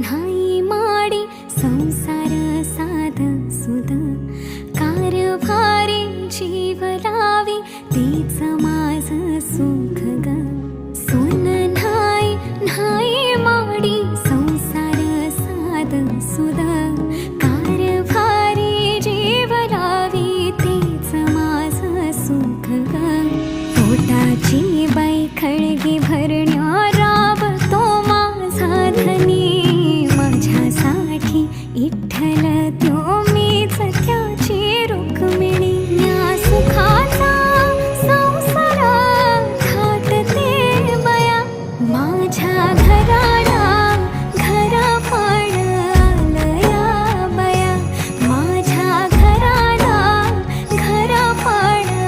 नाही माडी संसार साध सुद कारभारी जीव लावी तेच माझ सुख ग. सोन नाही नाही माडी संसार साध सुद कारभारे जीव लावी तेच माझ सुख ग. पोटाची खळगी भर വിട്ടല